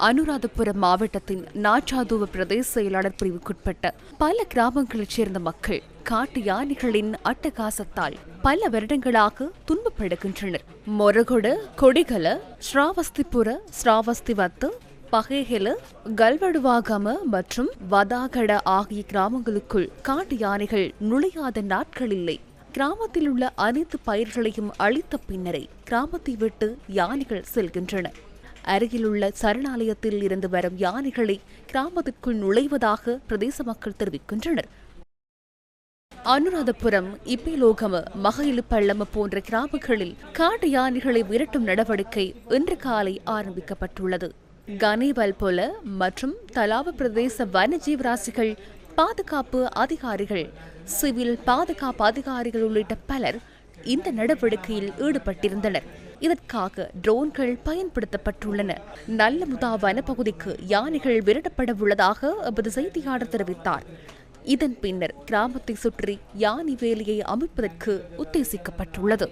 அனுராதபுரம் மாவட்டத்தின் நாச்சாதுவ பிரதேச செயலாளர் பிரிவுக்குட்பட்ட பல கிராமங்களைச் சேர்ந்த மக்கள் காட்டு யானைகளின் அட்டகாசத்தால் பல வருடங்களாக துன்பப்படுகின்றனர். மொரகொட கொடிகல ஸ்ராவஸ்திபுர ஸ்ராவஸ்திவத்து பகேஹெல கல்வடுவாகம மற்றும் வதாகட ஆகிய கிராமங்களுக்குள் காட்டு யானைகள் நுழையாத நாட்கள் இல்லை கிராமத்தில் உள்ள அனைத்து பயிர்களையும் அழித்த பின்னரே கிராமத்தை விட்டு யானைகள் செல்கின்றன. அருகிலுள்ள சரணாலயத்தில் இருந்து வரும் யானைகளை கிராமத்திற்குள் நுழைவதாக பிரதேச மக்கள் தெரிவிக்கின்றனர். அனுராதபுரம் இப்பிலோகம மகையிலு பள்ளம போன்ற கிராமங்களில் காட்டு யானைகளை விரட்டும் நடவடிக்கை இன்று காலை ஆரம்பிக்கப்பட்டுள்ளது. கனேவல் போல மற்றும் தலாவ பிரதேச வனஜீவராசிகள் பாதுகாப்பு அதிகாரிகள் சிவில் பாதுகாப்பு அதிகாரிகள் உள்ளிட்ட பலர் இந்த நடவடிக்கையில் ஈடுபட்டிருந்தனர். இதற்காக ட்ரோன்கள் பயன்படுத்தப்பட்டுள்ளன. நல்லமுதா வனப்பகுதிக்கு யானைகள் விரட்டப்பட உள்ளதாக எமது செய்தியாளர் தெரிவித்தார். இதன் பின்னர் கிராமத்தை சுற்றி யானை வேலியை அமைப்பதற்கு உத்தேசிக்கப்பட்டுள்ளது.